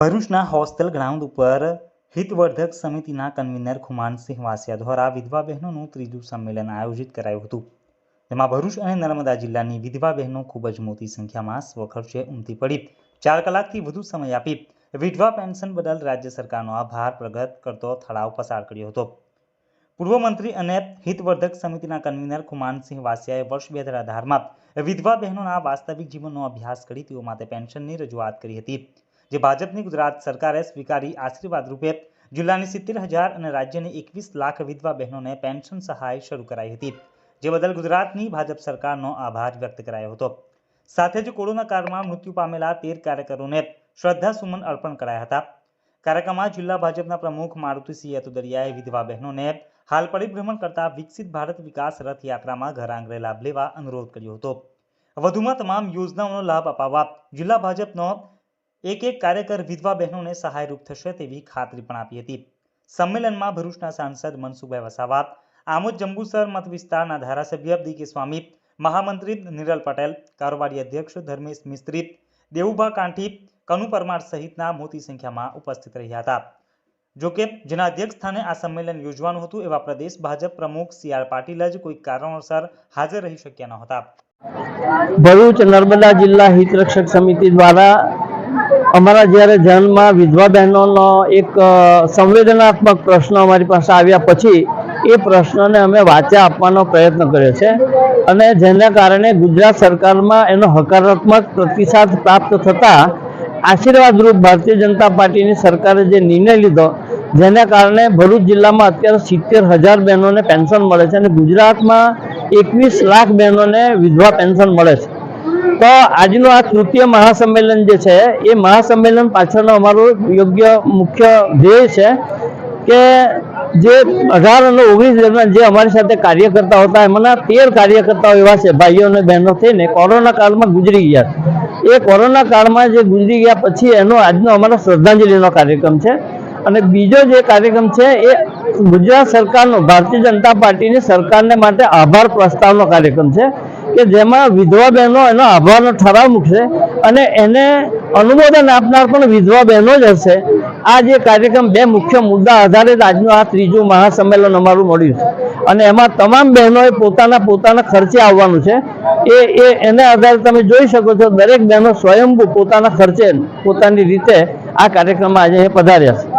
ભરૂચના hostel ground ઉપર હિતવર્ધક સમિતિના કન્વીનર ખુમાનસિંહ વાસિયા દ્વારા વિધવા બહેનોનું ત્રીજું સંમેલન આયોજિત કરાયું હતું. જેમાં ભરૂચ અને નર્મદા જિલ્લાની વિધવા બહેનો ખૂબ જ મોટી સંખ્યામાં સ્વખર્ચે ઉમટી પડી. ચાર કલાકથી વધુ સમય આપી વિધવા પેન્શન બદલ રાજ્ય સરકારનો આભાર પ્રગટ કરતો ઠરાવ પસાર કર્યો હતો. પૂર્વ મંત્રી અને હિતવર્ધક સમિતિના કન્વીનર ખુમાનસિંહ વાસિયાએ વર્ષ બે હજાર અઢારમાં વિધવા બહેનોના વાસ્તવિક જીવનનો અભ્યાસ કરી તેઓ માટે પેન્શનની રજૂઆત કરી હતી. જે ભાજપની ગુજરાત સરકારે સ્વીકારી આશીર્વાદ રૂપે જિલ્લાની સિત્તેર હજાર અને રાજ્યની એકવીસ લાખ વિધવા બહેનોને પેન્શન સહાય શરૂ કરાઈ હતી. જે બદલ ગુજરાતની ભાજપ સરકારનો આભાર વ્યક્ત કરાયો હતો. સાથે જ કોરોના કાળમાં મૃત્યુ પામેલા તેર કાર્યકરોને શ્રદ્ધાસુમન અર્પણ કરાયા હતા. કાર્યક્રમમાં જિલ્લા ભાજપના પ્રમુખ મારુતિસિંહ અતુદરિયાએ વિધવા બહેનોને હાલ પરિભ્રમણ કરતા વિકસિત ભારત વિકાસ રથયાત્રામાં ઘર લાભ લેવા અનુરોધ કર્યો હતો. વધુમાં તમામ યોજનાઓનો લાભ અપાવવા જિલ્લા ભાજપનો એક એક કાર્યકર વિધવા બહેનોને સહાયરૂપ થશે તેવી ખાતરી પણ આપી હતી. સંમેલનમાં ભરૂચના સાંસદ મનસુખભાઈ વસાવા આમોદ જંબુસર મત વિસ્તારના ધારાસભ્ય ડીકે સ્વામી, મહામંત્રી નિરલ પટેલ, કારોબારી અધ્યક્ષ ધર્મેશ મિસ્ત્રી, દેવુભા કાંઠી, કનુ પરમાર સહિતના મોટી સંખ્યામાં ઉપસ્થિત રહ્યા હતા. જોકે, જેના અધ્યક્ષ સ્થાને આ સંમેલન યોજવાનું હતું એવા પ્રદેશ ભાજપ પ્રમુખ સી આર પાટીલ જ કોઈ કારણોસર હાજર રહી શક્યા ન હતા ભરૂચ નર્મદા જિલ્લા હિતરક્ષક સમિતિ દ્વારા અમારા જ્યારે જન્મમાં વિધવા બહેનોનો એક સંવેદનાત્મક પ્રશ્ન અમારી પાસે આવ્યા પછી, એ પ્રશ્નને અમે વાચા આપવાનો પ્રયત્ન કર્યો છે. અને જેના કારણે ગુજરાત સરકારમાં એનો હકારાત્મક પ્રતિસાદ પ્રાપ્ત થતાં આશીર્વાદરૂપ ભારતીય જનતા પાર્ટીની સરકારે જે નિર્ણય લીધો, જેના કારણે ભરૂચ જિલ્લામાં અત્યારે સિત્તેર હજાર બહેનોને પેન્શન મળે છે અને ગુજરાતમાં એકવીસ લાખ બહેનોને વિધવા પેન્શન મળે છે. તો આજનું આ તૃતીય મહાસંમેલન જે છે, એ મહાસંમેલન પાછળનો અમારો યોગ્ય મુખ્ય ધ્યેય છે કે જે અઢાર અને ઓગણીસ દરમિયાન જે અમારી સાથે કાર્યકર્તા હતા, એમાંના તેર કાર્યકર્તાઓ એવા છે, ભાઈઓ અને બહેનો થઈને કોરોના કાળમાં ગુજરી ગયા. એ કોરોના કાળમાં જે ગુજરી ગયા પછી એનો આજનો અમારો શ્રદ્ધાંજલિનો કાર્યક્રમ છે. અને બીજો જે કાર્યક્રમ છે, એ ગુજરાત સરકારનો, ભારતીય જનતા પાર્ટીની સરકારને માટે આભાર પ્રસ્તાવનો કાર્યક્રમ છે. કે જેમાં વિધવા બહેનો એનો આભારનો ઠરાવ મૂકશે અને એને અનુમોદન આપનાર પણ વિધવા બહેનો જ હશે. આ જે કાર્યક્રમ બે મુખ્ય મુદ્દા આધારે આજનું આ ત્રીજું મહાસંમેલન અમારું મળ્યું છે. અને એમાં તમામ બહેનોએ પોતાના પોતાના ખર્ચે આવવાનું છે. એ એ, એને આધારે તમે જોઈ શકો છો દરેક બહેનો સ્વયંભૂ પોતાના ખર્ચે પોતાની રીતે આ કાર્યક્રમમાં આજે પધાર્યા છે.